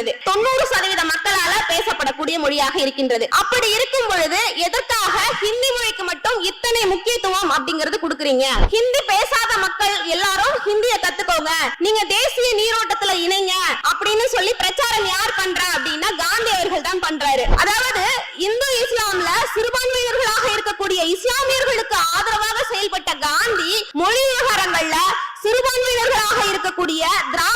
இருக்கின்றது. தொண்ணூறு சதவீத மக்களால பேசப்படக்கூடிய மொழியாக இருக்கின்றது. அப்படி இருக்கும் பொழுது எதற்காக ஹிந்தி மொழிக்கு மட்டும் இத்தனை முக்கியத்துவம் அப்படிங்கறது கொடுக்குறீங்க? ஹிந்தி பேசாத மக்கள் எல்லாரும் ஹிந்திய கத்துக்கோங்க. நீங்க தேசிய நீரோட்டத்துல இணைங்க அப்படின்னு சொல்லி பிரச்சாரம் யார் பண்றா அப்படின்னா காந்தி அவர்கள் தான் பண்றாரு. அதாவது இந்து இஸ்லாம்ல சிறுபான்மையினர்களாக இருக்கக்கூடிய இஸ்லாமியர்களுக்கு ஆதரவாக செயல்பட்ட காந்தி மொழி விவகாரங்கள்ல சிறுபான்மையினர்களாக இருக்கக்கூடிய திராவிடர்களுக்கு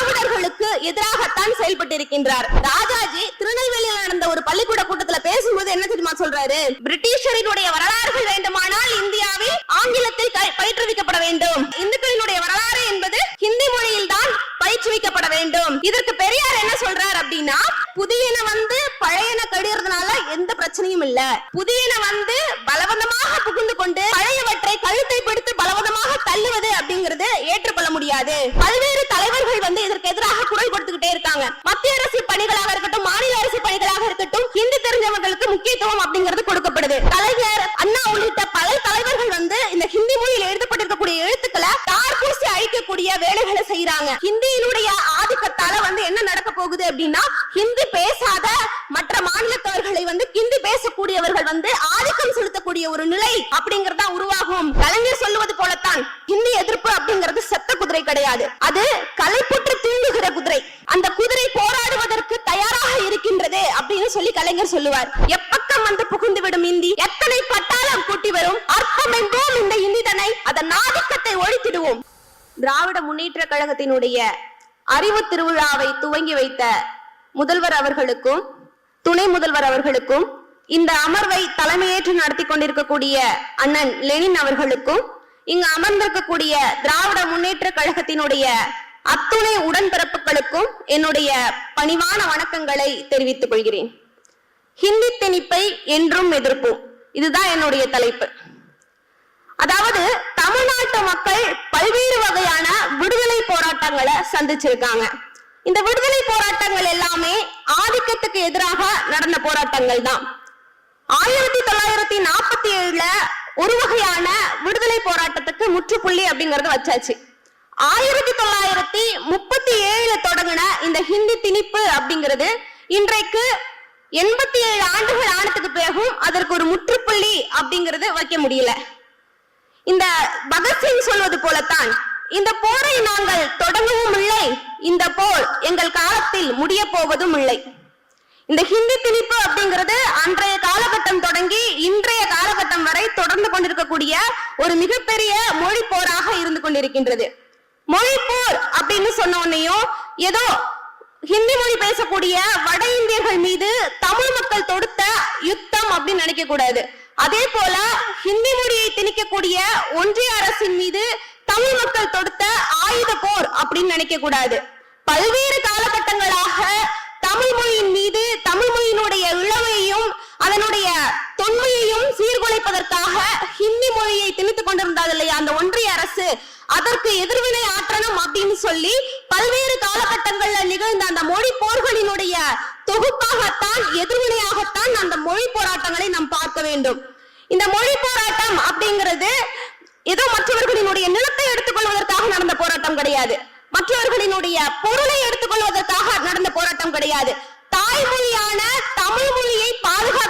எதிராகத்தான் செயல்பட்டு இருக்கின்றார் ராஜாஜி திருநெல்வேலியில் நடந்த ஒரு பள்ளிக்கூட கூட்டத்துல பேசும்போது என்ன தெரியுமா சொல்றாரு? பிரிட்டிஷரினுடைய வரலாறுகள் வேண்டுமானால் இந்தியாவில் ஆங்கிலத்தில் பயிற்றுவிக்கப்பட வேண்டும். இந்துக்களினுடைய வரலாறு என்பது ஹிந்தி மொழியில் தான் பயிற்றுவிக்கப்பட வேண்டும். இதற்கு பெரியார் என்ன சொல்றார் அப்படின்னா புதியன வந்து பழையன கடிறதுனால எந்த பிரச்சனையும் இல்ல. புதியன வந்து பலவந்தமாக புகுந்து கொண்டு பழையவற்றை கழுத்தை பிடித்து பலவந்த அப்படிங்கறது ஏற்றுக்கொள்ள முடியாது. பல்வேறு தலைவர்கள் வந்து இதற்கு எதிராக குரல் கொடுத்துக்கிட்டே இருக்காங்க. மத்திய அரசு பணிகளாக இருக்கட்டும் மாநில அரசு பணிகளாக இருக்கட்டும் இந்தி தெரிஞ்சவர்களுக்கு முக்கியத்துவம் அப்படிங்கிறது கொடுக்கப்படுது. கலைஞர் அண்ணா உள்ளிட்ட பல தலைவர்கள் வந்து இந்த ஹிந்தி மொழியில் எழுதப்பட்டிருக்கக்கூடிய எழுத்துக்களை தார்பூசி அழிக்கக்கூடிய வேலைகளை செய்யறாங்க ஹிந்தியினுடைய ஆதிக்கத்தால வந்து என்ன நடக்கும் போகுது அப்படின்னா ஹிந்தி பேசாத மற்ற மாநிலத்தவர்களை வந்து ஹிந்தி பேசக்கூடியவர்கள் வந்து ஆதிக்கம் செலுத்தக்கூடிய ஒரு நிலை அப்படிங்கறதா உருவாகும். கலைஞர் சொல்லுவது போலத்தான் ஹிந்தி எதிர்ப்பு அப்படிங்கிறது செத்த குதிரை கிடையாது. அது கலைப்புற்று தீண்டுகிற குதிரை. அந்த குதிரை போராடுவதற்கு தயாராக இருக்கின்றது அப்படின்னு சொல்லி கலைஞர் சொல்லுவார். எப்பக்கம் வந்து புகுந்து விடும் இந்தி எத்தனை பட்டாளம் கூட்டி வரும்? அர்த்தம் என்போம் இந்த இந்திதனை அதன் ஆதிக்கத்தை ஒழித்திடுவோம். திராவிட முன்னேற்ற கழகத்தினுடைய அறிவு திருவிழாவை துவங்கி வைத்த முதல்வர் அவர்களுக்கும் துணை முதல்வர் அவர்களுக்கும் இந்த அமர்வை தலைமையேற்று நடத்தி கொண்டிருக்கக்கூடிய அண்ணன் லெனின் அவர்களுக்கும் இங்கு அமர்ந்திருக்கக்கூடிய திராவிட முன்னேற்ற கழகத்தினுடைய அத்துணை உடன்பிறப்புகளுக்கும் என்னுடைய பணிவான வணக்கங்களை தெரிவித்துக் கொள்கிறேன். ஹிந்தி திணிப்பை என்றும் எதிர்ப்போம். இதுதான் என்னுடைய தலைப்பு. அதாவது தமிழ்நாட்டு மக்கள் பல்வேறு வகையான விடுதலை போராட்டங்களை சந்திச்சிருக்காங்க. இந்த விடுதலை போராட்டங்கள் எல்லாமே ஆதிக்கத்துக்கு எதிராக நடந்த போராட்டங்கள் தான். ஆயிரத்தி தொள்ளாயிரத்தி நாற்பத்தி ஏழுல ஒரு வகையான விடுதலை போராட்டத்துக்கு முற்றுப்புள்ளி அப்படிங்கறது வச்சாச்சு. ஆயிரத்தி தொள்ளாயிரத்தி முப்பத்தி ஏழுல தொடங்கின இந்த ஹிந்தி திணிப்பு அப்படிங்கிறது இன்றைக்கு எண்பத்தி ஏழு ஆண்டுகள் ஆனதுக்கு பிறகும் அதற்கு ஒரு முற்றுப்புள்ளி அப்படிங்கிறது வைக்க முடியல. இந்த பகத்சிங் சொல்வது போலத்தான் இந்த போரை நாங்கள் தொடங்கவும் இல்லை இந்த போர் எங்கள் காலத்தில் முடிய போவதும் இல்லை இந்த ஹிந்தி திணிப்பு அப்படிங்கிறது அன்றைய காலகட்டம் தொடங்கி இன்றைய காலகட்டம் வரை தொடர்ந்து கொண்டிருக்கக்கூடிய ஒரு மிகப்பெரிய மொழி போராக இருந்து கொண்டிருக்கின்றது. மொழி போர் அப்படின்னு சொன்ன உடனேயும் ஏதோ ஹிந்தி மொழி பேசக்கூடிய வட இந்தியர்கள் மீது தமிழ் மக்கள் தொடுத்த யுத்தம் அப்படின்னு நினைக்க கூடாது அதே போல ஹிந்தி மொழியை திணிக்கக்கூடிய ஒன்றிய அரசின் மீது தமிழ் மக்கள் தொடுத்த ஆயுத போர் அப்படின்னு நினைக்க கூடாது. பல்வேறு காலகட்டங்களாக தமிழ் மொழியின் மீது தமிழ் மொழியினுடைய இளமையையும் அதனுடைய தொன்மையையும் சீர்குலைப்பதற்காக ஹிந்தி மொழியை திணித்துக் கொண்டிருந்தது இல்லையா? அந்த ஒன்றிய அரசு அதற்கு எதிர்வினை ஆற்றணும் அப்படின்னு சொல்லி பல்வேறு காலகட்டங்கள்ல நிகழ்ந்த அந்த மொழி போர்களினுடைய தொகுப்பாகத்தான் எதிர்வினையாகத்தான் அந்த மொழி போராட்டங்களை நாம் பார்க்க வேண்டும். இந்த மொழி போராட்டம் அப்படிங்கிறது ஏதோ மற்றவர்களினுடைய நிலத்தை எடுத்துக்கொள்வதற்காக நடந்த போராட்டம் கிடையாது. மற்றவர்களினுடைய பொருளை எடுத்துக்கொள்வதற்காக நடந்த போராட்டம் கிடையாது. தாய்மொழியான தமிழ் மொழியை பாதுகாக்க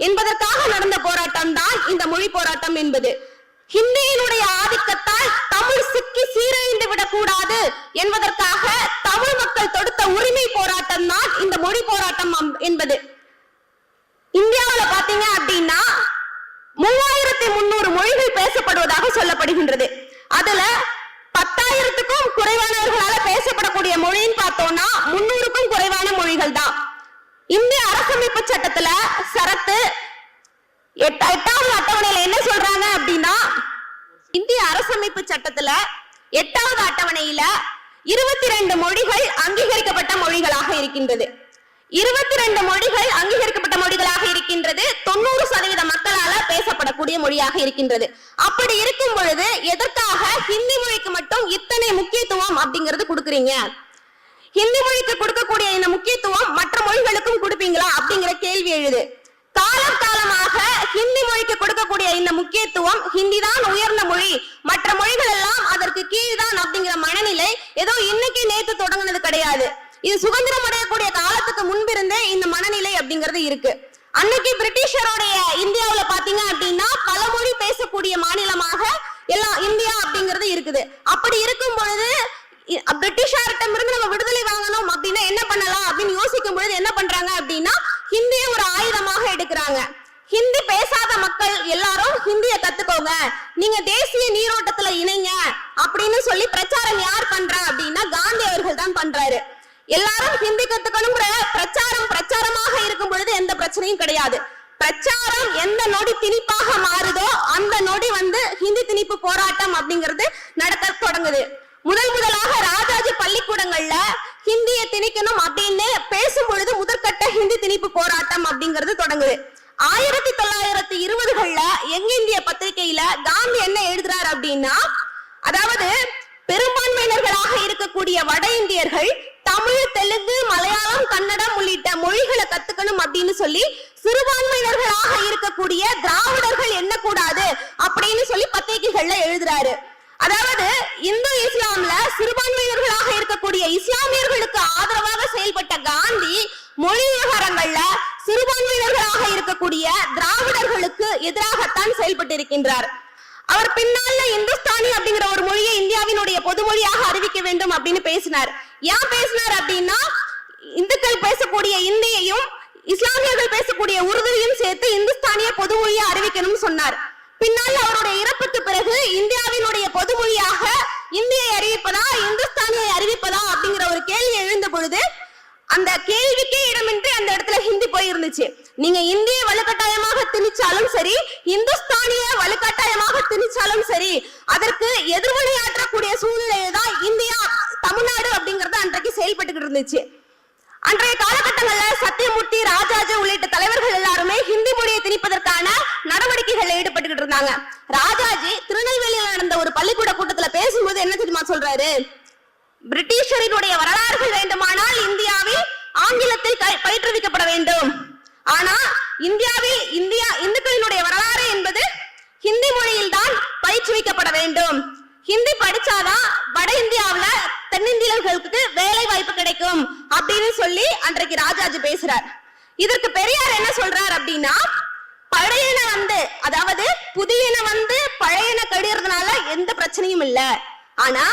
என்பதற்காக நடந்த போராட்டம் தான் இந்த மொழி போராட்டம் என்பது. ஹிந்தி ஆதிக்கத்தால் தமிழ் சிக்கி சீரழிந்து விடக்கூடாது என்பதற்காக தமிழ் மக்கள் தொடுத்த உரிமை போராட்டம் தான் இந்த மொழி போராட்டம் அம்- என்பது இந்தியாவுல பாத்தீங்க அப்படின்னா மூவாயிரத்தி முன்னூறு மொழிகள் பேசப்படுவதாக சொல்லப்படுகின்றது அதுல பத்தாயிரத்துக்கும் குறைவானவர்களால பேசப்படக்கூடிய மொழின்னு பார்த்தோம்னா முன்னூறுக்கும் குறைவான மொழிகள் தான் ஆக்கிரமிப்பு சட்டத்துல சரத்து எட்டாவது அட்டவணையில என்ன சொல்றாங்க அப்படின்னா இந்திய அரசமைப்பு சட்டத்துல எட்டாவது அட்டவணையில இருபத்தி ரெண்டு மொழிகள் அங்கீகரிக்கப்பட்ட மொழிகளாக இருக்கின்றது. இருபத்தி ரெண்டு மொழிகள் அங்கீகரிக்கப்பட்ட மொழிகளாக இருக்கின்றது. தொண்ணூறு சதவீத மக்களால பேசப்படக்கூடிய மொழியாக இருக்கின்றது. அப்படி இருக்கும் பொழுது எதற்காக ஹிந்தி மொழிக்கு மட்டும் இத்தனை முக்கியத்துவம் அப்படிங்கிறது கொடுக்குறீங்க? ஹிந்தி மொழிக்கு கொடுக்கக்கூடிய இந்த முக்கியத்துவம் மற்ற மொழிகளுக்கு கேள்வி எழுது. காலம் காலமாக ஹிந்தி மொழிக்கு கொடுக்கக்கூடிய இந்த முக்கியத்துவம் ஹிந்தி தான் உயர்ந்த மொழி. மற்ற மொழிகள் எல்லாம் அதற்கு கீழ்தான் அப்படிங்கிற மனநிலை ஏதோ இன்னைக்கு நேத்து தொடங்கினது கிடையாது. இது சுதந்திரம் அடையக்கூடிய காலத்துக்கு முன்பிருந்தே இந்த மனநிலை அப்படிங்கிறது இருக்கு. அன்னைக்கு பிரிட்டிஷருடைய இந்தியாவுல பாத்தீங்க அப்படின்னா பல மொழி பேசக்கூடிய மாநிலமாக எல்லாம் இந்தியா அப்படிங்கிறது இருக்குது. அப்படி இருக்கும் பொழுது இ- பிரிட்டிஷார்கிட்ட இருந்து நம்ம விடுதலை வாங்கணும் அப்படின்னா என்ன பண்ணலாம் அப்படின்னு யோசிக்கும் பொழுது என்ன பண்றாங்க அப்படின்னா ஹிந்தியை ஒரு ஆயுதமாக எடுக்கிறாங்க ஹிந்தி பேசாத மக்கள் எல்லாரும் ஹிந்திய கத்துக்கோங்க நீங்க தேசிய நீரோட்டத்துல இணைங்க அப்படின்னு சொல்லி பிரச்சாரம் யார் பண்றா அப்படின்னா காந்தி அவர்கள் தான் பண்றாரு. எல்லாரும் ஹிந்தி கத்துக்கணுங்கிற பிரச்சாரம் பிரச்சாரமாக இருக்கும் பொழுது எந்த பிரச்சனையும் கிடையாது. பிரச்சாரம் எந்த நொடி திணிப்பாக மாறுதோ அந்த நொடி வந்து ஹிந்தி திணிப்பு போராட்டம் அப்படிங்கிறது நடக்க தொடங்குது. முதல் முதலாக ராஜாஜி பள்ளிக்கூடங்கள்ல ஹிந்தியை திணிக்கணும் அப்படின்னு பேசும் பொழுது முதற்கட்ட ஹிந்தி திணிப்பு போராட்டம் அப்படிங்கிறது தொடங்குது. ஆயிரத்தி தொள்ளாயிரத்தி இருபதுகள்ல எங்க இந்திய பத்திரிகையில காந்தி என்ன எழுதுறாரு அப்படின்னா அதாவது பெரும்பான்மையினர்களாக இருக்கக்கூடிய வட இந்தியர்கள் தமிழ் தெலுங்கு மலையாளம் கன்னடம் உள்ளிட்ட மொழிகளை கத்துக்கணும் அப்படின்னு சொல்லி சிறுபான்மையினர்களாக இருக்கக்கூடிய திராவிடர்கள் என்ன கூடாது அப்படின்னு சொல்லி பத்திரிகைகள்ல எழுதுறாரு. அதாவது இந்து இஸ்லாம்ல சிறுபான்மையினர்களாக இருக்கக்கூடிய இஸ்லாமியர்களுக்கு ஆதரவாக செயல்பட்ட காந்தி மொழி விவகாரங்கள்ல சிறுபான்மை இருக்கக்கூடிய திராவிடர்களுக்கு எதிராகத்தான் செயல்பட்டு இருக்கின்றார் அவர் பின்னால இந்துஸ்தானி அப்படிங்கிற ஒரு மொழியை இந்தியாவினுடைய பொதுமொழியாக அறிவிக்க வேண்டும் அப்படின்னு பேசினார். ஏன் பேசினார் அப்படின்னா இந்துக்கள் பேசக்கூடிய இந்தியையும் இஸ்லாமியர்கள் பேசக்கூடிய உருதுவையும் சேர்த்து இந்துஸ்தானிய பொதுமொழியை அறிவிக்கணும்னு சொன்னார். பின்னால் அவருடைய இறப்புக்கு பிறகு இந்தியாவினுடைய பொதுமொழியாக இந்தியை அறிவிப்பதா இந்துஸ்தானியை அறிவிப்பதா அப்படிங்கிற ஒரு கேள்வி எழுந்த பொழுது அந்த கேள்விக்கே இடமின்றி அந்த இடத்துல ஹிந்தி போயிருந்துச்சு. நீங்க இந்திய வலுக்கட்டாயமாக திணிச்சாலும் சரி இந்துஸ்தானிய வலுக்கட்டாயமாக திணிச்சாலும் சரி அதற்கு எதிர்வினையாற்றக்கூடிய சூழ்நிலையில தான் இந்தியா தமிழ்நாடு அப்படிங்கறது அன்றைக்கு செயல்பட்டுக்கிட்டு இருந்துச்சு. அன்றைய காலகட்டங்கள்ல சத்தியமூர்த்தி ராஜாஜி உள்ளிட்ட தலைவர்கள் எல்லாருமே ஹிந்தி மொழியை திணிப்பதற்கான நடவடிக்கைகள் ஈடுபட்டுக்கிட்டு இருந்தாங்க. ராஜாஜி திருநெல்வேலியில் நடந்த ஒரு பள்ளிக்கூட கூட்டத்துல பேசும்போது என்ன தெரியுமா சொல்றாரு? பிரிட்டிஷரினுடைய வரலாறுகள் வேண்டுமானால் இந்தியாவில் ஆங்கிலத்தில் பயிற்றுவிக்கப்பட வேண்டும். ஆனா இந்தியாவில் இந்தியா இந்துக்களினுடைய வரலாறு என்பது ஹிந்தி மொழியில் தான் பயிற்றுவிக்கப்பட வேண்டும். ஹிந்தி படிச்சாதான் வட இந்தியாவுல தென்னிந்தியர்களுக்கு வேலை வாய்ப்பு கிடைக்கும் அப்படின்னு சொல்லி அன்றைக்கு ராஜாஜி பேசுறார். இதற்கு பெரியார் என்ன சொல்றார் அப்படின்னா பழையன வந்து அதாவது புதியன வந்து பழையன கடிறதுனால எந்த பிரச்சனையும் இல்ல. ஆனா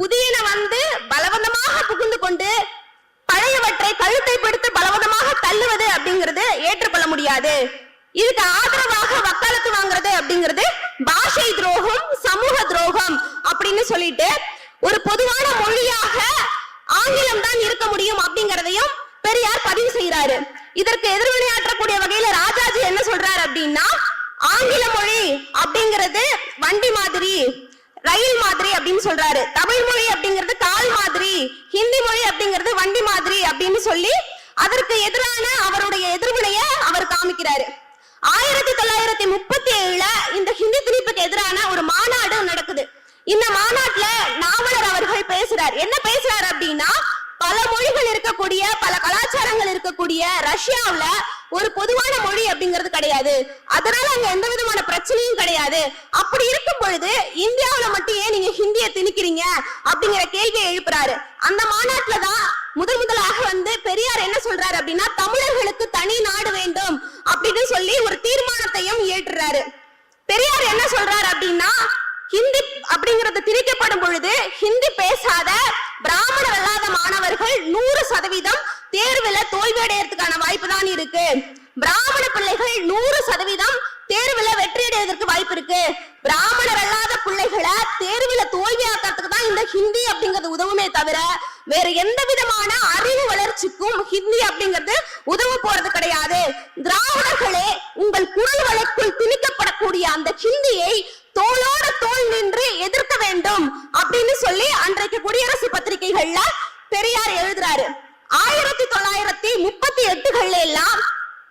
புதியன வந்து பலவந்தமாக புகுந்து கொண்டு பழையவற்றை கழுத்தை பிடித்து பலவதமாக தள்ளுவது அப்படிங்கிறது ஏற்றுக்கொள்ள முடியாது. இதுக்கு ஆதரவாக வக்காலத்து வாங்குறது அப்படிங்கிறது பாஷை துரோகம் சமூக துரோகம் அப்படின்னு சொல்லிட்டு ஒரு பொதுவான மொழியாக ஆங்கிலம் தான் இருக்க முடியும் அப்படிங்கறதையும் பெரியார் பதிவு செய்யறாரு இதற்கு எதிர்வினையாற்றக்கூடிய வகையில ராஜாஜி என்ன சொல்றாரு அப்படின்னா ஆங்கில மொழி அப்படிங்கிறது வண்டி மாதிரி ரயில் மாதிரி அப்படின்னு சொல்றாரு. தமிழ் மொழி அப்படிங்கிறது கால் மாதிரி ஹிந்தி மொழி அப்படிங்கிறது வண்டி மாதிரி அப்படின்னு சொல்லி அதற்கு எதிரான அவருடைய எதிர்வினைய அவர் காமிக்கிறாரு. ஆயிரத்தி தொள்ளாயிரத்தி முப்பத்தி ஏழுல இந்த ஹிந்தி திணிப்புக்கு எதிரான ஒரு மாநாடு நடக்குது. இந்த மாநாட்டுல நாவலர் அவர்கள் பேசுறார். என்ன பேசுறாரு அப்படின்னா பல மொழிகள் இருக்கக்கூடிய பல கலாச்சாரங்கள் இருக்கக்கூடிய ரஷ்யாவில ஒரு பொதுவான மொழி அப்படிங்கிறது கிடையாது. அதனால அங்க எந்த விதமான பிரச்சனையும் கிடையாது. அப்படி இருக்கும் பொழுது இந்தியாவில மட்டும் ஏன் நீங்க ஹிந்தியை திணிக்கிறீங்க அப்படிங்கிற கேள்வியை எழுப்புறாரு. அந்த மாநாட்டுல தான் முதல் முதலாக வந்து பெரியார் என்ன சொல்றாரு அப்படின்னா தமிழர்களுக்கு தனி நாடு வேண்டும் அப்படின்னு சொல்லி ஒரு தீர்மானத்தையும் இயற்றுறாரு. பெரியார் என்ன சொல்றாரு அப்படின்னா ஹிந்தி அப்படிங்கறது திணிக்கப்படும் பொழுது ஹிந்தி பேசாத பிராமணர்கள் நூறு சதவீதம் தேர்வுல தோல்வி அடையறதுக்கான வாய்ப்பு தான் இருக்கு. பிராமண பிள்ளைகள் நூறு சதவீதம் தேர்வுல வெற்றி அடைவதற்கு வாய்ப்பு இருக்கு. பிராமணர் அல்லாத பிள்ளைகளை தேர்வுல தோல்வி ஆக்கிறதுக்கு தான் இந்த ஹிந்தி அப்படிங்கிறது உதவுமே தவிர வேற எந்த விதமான அறிவு வளர்ச்சிக்கும் ஹிந்தி அப்படிங்கிறது உதவ போறது கிடையாது. திராவிடர்களே உங்கள் குரல் வழக்குள் திணிக்கப்படக்கூடிய அந்த ஹிந்தியை தோளோட தோல் நின்று எதிர்க்க வேண்டும் அப்படின்னு சொல்லி அன்றைக்கு குடியரசு பத்திரிகைகள்ல பெரியார் எழுதுறாரு. ஆயிரத்தி தொள்ளாயிரத்தி முப்பத்தி எட்டுகள்ல எல்லாம்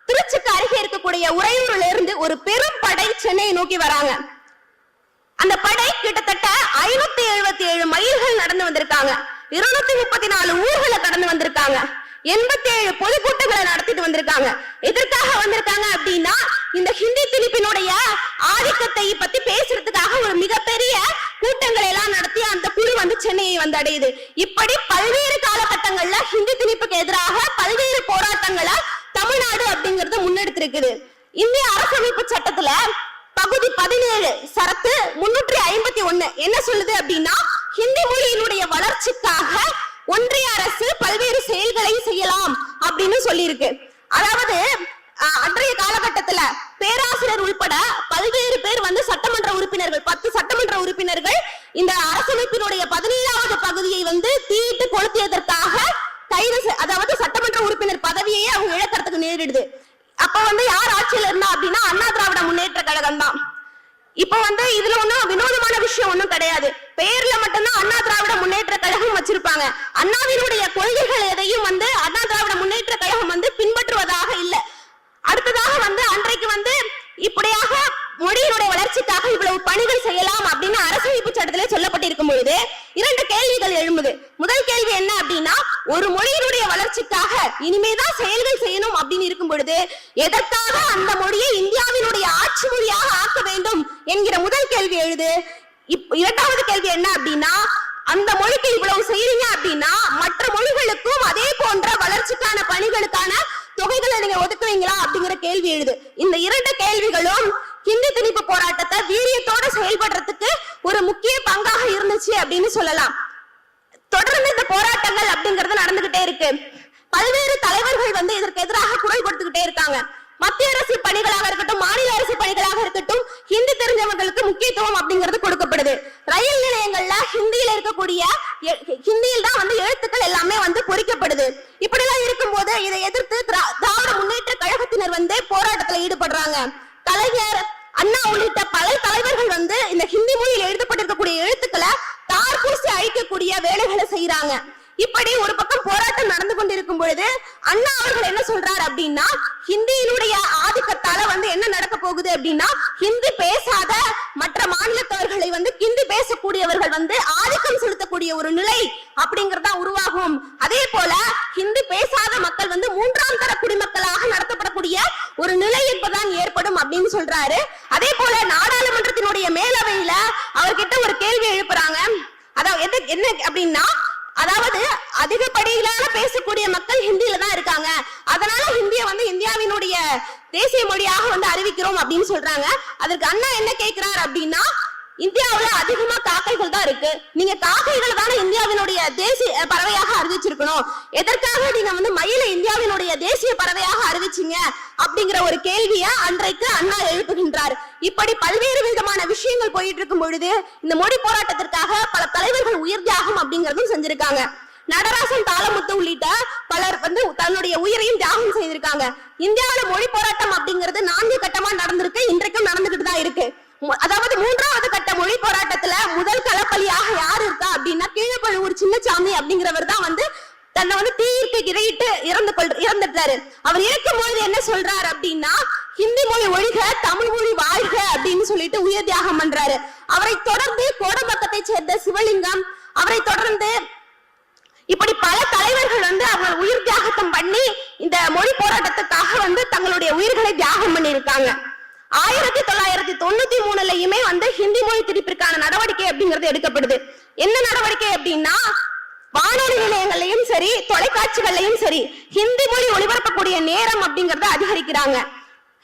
திருச்சிக்கு அருகே இருக்கக்கூடிய உறையூர்ல இருந்து ஒரு பெரும் படை சென்னையை நோக்கி வராங்க. அந்த படை கிட்டத்தட்ட ஐநூத்தி எழுபத்தி ஏழு மைல்கள் நடந்து வந்திருக்காங்க. இருநூத்தி முப்பத்தி நாலு ஊர்களை கடந்து வந்திருக்காங்க. எண்பத்தி ஏழு பொதுக்கூட்டங்களை நடத்திட்டு வந்திருக்காங்க. எதற்காக வந்திருக்காங்க அப்படின்னா இந்த ஹிந்தி திணிப்பினுடைய ஆதிக்கத்தை பத்தி பேசுறதுக்காக ஒரு மிகப்பெரிய கூட்டங்களை எல்லாம் நடத்தி அந்த குழு வந்து சென்னையை வந்து அடையுது இப்படி பல்வேறு காலகட்டங்கள்ல ஹிந்தி திணிப்புக்கு எதிராக பல்வேறு போராட்டங்களை தமிழ்நாடு அப்படிங்கறது முன்னெடுத்திருக்குது. இந்திய அரசமைப்பு சட்டத்துல பகுதி பதினேழு சரத்து முன்னூற்றி ஐம்பத்தி ஒண்ணு என்ன சொல்லுது அப்படின்னா ஹிந்தி மொழியினுடைய வளர்ச்சிக்காக ஒன்றிய அரசு பல்வேறு செயல்களை செய்யலாம் அப்படின்னு சொல்லியிருக்கு. அதாவது அன்றைய காலகட்டத்துல பேராசிரியர் உள்பட பல்வேறு பேர் வந்து சட்டமன்ற உறுப்பினர்கள் பத்து சட்டமன்ற உறுப்பினர்கள் இந்த அரசமைப்பினுடைய பதினேழாவது பகுதியை வந்து தீட்டு கொளுத்தியதற்காக கைது அதாவது சட்டமன்ற உறுப்பினர் பதவியையே அவங்க இழக்கிறதுக்கு நேரிடுது. அப்ப வந்து யார் ஆட்சியில் இருந்தா அப்படின்னா அண்ணா திராவிட முன்னேற்ற கழகம் தான் இப்ப வந்து இதுல ஒண்ணும் வினோதமான விஷயம் ஒண்ணும் கிடையாது. பெயர்ல மட்டும்தான் அண்ணா திராவிட முன்னேற்ற கழகம் வச்சிருப்பாங்க. அண்ணாவினுடைய கொள்கைகள் எதையும் வந்து அண்ணா திராவிட முன்னேற்ற கழகம் வந்து பின்பற்றுவதாக இல்ல. அடுத்ததாக வந்து அன்றைக்கு வந்து இப்படியாக மொழியினுடைய வளர்ச்சிக்காக இவ்வளவு பணிகள் செய்யலாம் அப்படின்னு அரசமைப்பு சட்டத்திலே சொல்லப்பட்டிருக்கும் பொழுது இரண்டு கேள்விகள் எழும்புது. முதல் கேள்வி என்ன அப்படின்னா ஒரு மொழியினுடைய வளர்ச்சிக்காக இனிமேதான் செயல்கள் செய்யணும் அப்படின்னு இருக்கும் பொழுது எதற்காக அந்த மொழியை இந்தியாவினுடைய ஆட்சி மொழியாக ஆக்க வேண்டும் என்கிற முதல் கேள்வி எழுது. இப் இரண்டாவது கேள்வி என்ன அப்படின்னா அந்த மொழிக்கு இவ்வளவு செய்யறீங்க அப்படின்னா மற்ற மொழிகளுக்கும் அதே போன்ற வளர்ச்சிக்கான பணிகளுக்கான தொகைகளை நீங்க ஒதுக்குவீங்களா அப்படிங்கிற கேள்வி எழுது. இந்த இரண்டு கேள்விகளும் ஹிந்தி திணிப்பு போராட்டத்தை வீரியத்தோட செயல்படுறதுக்கு ஒரு முக்கிய பங்காக இருந்துச்சு அப்படின்னு சொல்லலாம். தொடர்ந்து இந்த போராட்டங்கள் அப்படிங்கிறது நடந்துகிட்டே இருக்கு. பல்வேறு தலைவர்கள் வந்து இதற்கு எதிராக குரல் கொடுத்துக்கிட்டே இருக்காங்க. மத்திய அரசு பணிகளாக இருக்கட்டும் மாநில அரசு பணிகளாக இருக்கட்டும் ஹிந்தி தெரிஞ்சவங்களுக்கு முக்கியத்துவம் அப்படிங்கிறது கொடுக்கப்படுது. ரயில் நிலையங்கள்ல ஹிந்தியில இருக்கக்கூடிய ஹிந்தியில் தான் வந்து எழுத்துக்கள் எல்லாமே வந்து பொறிக்கப்படுது. இப்படிலாம் இருக்கும்போது இதை எதிர்த்து திராவிட முன்னேற்ற கழகத்தினர் வந்து போராட்டத்துல ஈடுபடுறாங்க. கலைஞர் அண்ணா உள்ளிட்ட பல தலைவர்கள் வந்து இந்த ஹிந்தி மொழியில் எழுதப்பட்டிருக்கக்கூடிய எழுத்துக்களை தார்பூசி அழிக்கக்கூடிய வேலைகளை செய்யறாங்க இப்படி ஒரு பக்கம் போராட்டம் நடந்து கொண்டிருக்கும் பொழுது அண்ணா அவர்கள் என்ன சொல்றாரு அப்படின்னா ஹிந்தியினுடைய ஆதிக்கத்தால வந்து என்ன நடக்க போகுது அப்படின்னா ஹிந்தி பேசாத மற்ற மாநிலத்தவர்களை வந்து ஹிந்தி பேசக்கூடியவர்கள் வந்து ஆதிக்கம் செலுத்தக்கூடிய ஒரு நிலை அப்படிங்கறதா உருவாகும். அதே போல ஹிந்தி பேசாத மக்கள் வந்து மூன்றாம் தர குடிமக்களாக நடத்தப்படக்கூடிய ஒரு நிலை இப்பதான் ஏற்படும் அப்படின்னு சொல்றாரு. அதே போல நாடாளுமன்றத்தினுடைய மேலவையில அவர்கிட்ட ஒரு கேள்வி எழுப்புறாங்க. அதாவது என்ன அப்படின்னா அதாவது அதிகப்படியிலான பேசக்கூடிய மக்கள் ஹிந்தியில தான் இருக்காங்க அதனால ஹிந்தியை வந்து இந்தியாவினுடைய தேசிய மொழியாக வந்து அறிவிக்கிறோம் அப்படின்னு சொல்றாங்க. அதற்கு அண்ணா என்ன கேட்கிறார் அப்படின்னா இந்தியாவுல அதிகமா காக்கைகள் தான் இருக்கு. நீங்க காக்கைகள் தானே இந்தியாவினுடைய தேசிய பறவையாக அறிவிச்சிருக்கணும். எதற்காக நீங்க வந்து மயிலை இந்தியாவினுடைய தேசிய பறவையாக அறிவிச்சீங்க அப்படிங்கிற ஒரு கேள்விய அன்றைக்கு அண்ணா எழுப்புகின்றார். இப்படி பல்வேறு விதமான விஷயங்கள் போயிட்டு இருக்கும் பொழுது இந்த மொழி போராட்டத்திற்காக பல தலைவர்கள் உயிர் தியாகம் அப்படிங்கறதும் செஞ்சிருக்காங்க. நடராசன் தாளமுத்து உள்ளிட்ட பலர் வந்து தன்னுடைய உயிரையும் தியாகம் செய்திருக்காங்க. இந்தியாவில மொழி போராட்டம் அப்படிங்கிறது நான்கு கட்டமா நடந்திருக்கு இன்றைக்கும் நடந்துகிட்டு தான் இருக்கு. அதாவது மூன்றாவது கட்ட மொழி போராட்டத்துல முதல் களப்பலியாக யார் இருக்கா அப்படின்னா கீழப்பழுவூர் சின்னசாமி அப்படிங்கிறவர் தான் வந்து தன்னை வந்து தீயிற்கு இறையிட்டு இறந்து கொள் இறந்துட்டாரு. அவர் இறக்கும் பொழுது என்ன சொல்றாரு அப்படின்னா ஹிந்தி மொழி ஒழிக தமிழ் மொழி வாழ்க அப்படின்னு சொல்லிட்டு உயிர் தியாகம் பண்றாரு. அவரை தொடர்ந்து கோடம்பக்கத்தை சேர்ந்த சிவலிங்கம் அவரை தொடர்ந்து இப்படி பல தலைவர்கள் வந்து அவங்க உயிர் தியாகத்தம் மொழி போராட்டத்துக்காக வந்து தங்களுடைய உயிர்களை தியாகம் பண்ணியிருக்காங்க. ஆயிரத்தி தொள்ளாயிரத்தி தொண்ணூத்தி மூணுலயுமே வந்து ஹிந்தி மொழி திருப்பிற்கான நடவடிக்கை அப்படிங்கிறது எடுக்கப்படுது. என்ன நடவடிக்கை அப்படின்னா வானொலி நிலையங்கள்லயும் சரி தொலைக்காட்சிகள்லயும் சரி ஹிந்தி மொழி ஒளிபரப்பக்கூடிய நேரம் அப்படிங்கறத அதிகரிக்கிறாங்க.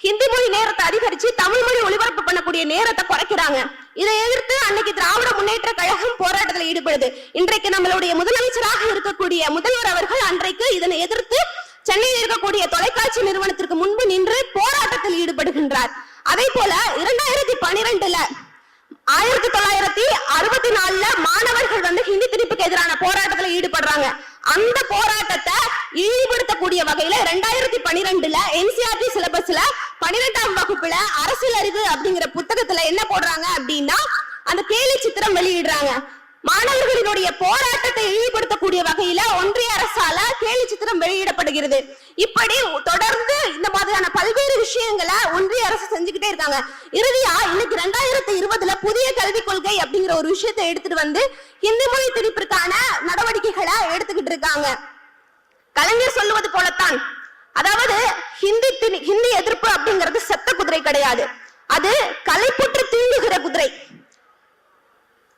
ஹிந்தி மொழி நேரத்தை அதிகரிச்சு தமிழ் மொழி ஒளிபரப்பு பண்ணக்கூடிய நேரத்தை குறைக்கிறாங்க. இதை எதிர்த்து அன்னைக்கு திராவிட முன்னேற்ற கழகம் போராட்டத்தில் ஈடுபடுது. இன்றைக்கு நம்மளுடைய முதலமைச்சராக இருக்கக்கூடிய முதல்வர் அவர்கள் அன்றைக்கு இதனை எதிர்த்து சென்னையில் இருக்கக்கூடிய தொலைக்காட்சி நிறுவனத்திற்கு முன்பு நின்று போராட்டத்தில் ஈடுபடுகின்றார். அதே போல இரண்டாயிரத்தி பனிரெண்டுல ஆயிரத்தி தொள்ளாயிரத்தி அறுபத்தி நாலுல மாணவர்கள் வந்து ஹிந்தி திணிப்புக்கு எதிரான போராட்டத்துல ஈடுபடுறாங்க. அந்த போராட்டத்தை இழிவுபடுத்தக்கூடிய வகையில ரெண்டாயிரத்தி பனிரெண்டுல என்சிஆர்டி சிலபஸ்ல பனிரெண்டாம் வகுப்புல அரசியல் அறிவு அப்படிங்கிற புத்தகத்துல என்ன போடுறாங்க அப்படின்னா அந்த கேலி சித்திரம் வெளியிடுறாங்க. மாணவர்களினுடைய போராட்டத்தை இழிவுபடுத்தக்கூடிய வகையில ஒன்றிய சித்திரம் வெளியிடப்படுகிறது. இப்படி தொடர்ந்து இந்த மாதிரியான பல்வேறு விஷயங்களை ஒன்றிய அரசு செஞ்சுக்கிட்டே இருக்காங்க. இறுதியா இன்னைக்கு ரெண்டாயிரத்தி இருபதுல புதிய கல்விக் கொள்கை அப்படிங்கிற ஒரு விஷயத்தை எடுத்துட்டு வந்து ஹிந்தி மொழி திணிப்பிற்கான நடவடிக்கைகளை எடுத்துக்கிட்டு இருக்காங்க. கலைஞர் சொல்லுவது போலத்தான். அதாவது ஹிந்தி திணி- ஹிந்தி எதிர்ப்பு அப்படிங்கிறது செத்த குதிரை கிடையாது. அது கலைப்புற்று தூங்குகிற குதிரை.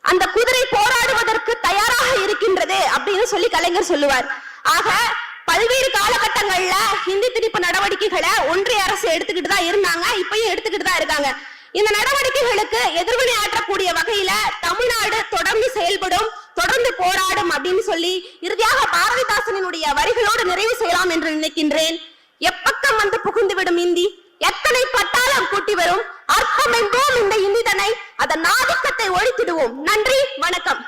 அந்த குதிரை போராடுவதற்கு தயாராக இருக்கின்றது அப்படின்னு சொல்லி கலைஞர் சொல்லுவார். ஆக பல்வேறு காலகட்டங்கள்ல ஹிந்தி திணிப்பு நடவடிக்கைகளை ஒன்றிய அரசு எடுத்துக்கிட்டு தான் இருந்தாங்க இப்பயும் எடுத்துக்கிட்டு தான் இருக்காங்க. இந்த நடவடிக்கைகளுக்கு எதிர்வினை ஆற்றக்கூடிய வகையில தமிழ்நாடு தொடர்ந்து செயல்படும் தொடர்ந்து போராடும் அப்படின்னு சொல்லி இறுதியாக பாரதிதாசனினுடைய வரிகளோடு நிறைவு செய்யலாம் என்று நினைக்கின்றேன். எப்பக்கம் வந்து புகுந்து விடும் இந்தி எத்தனை பட்டாளம் கூட்டி வரும்? அற்பம் என்போம் இந்த இந்திதனை அதன் ஆதிக்கத்தை ஒழித்திடுவோம். நன்றி வணக்கம்.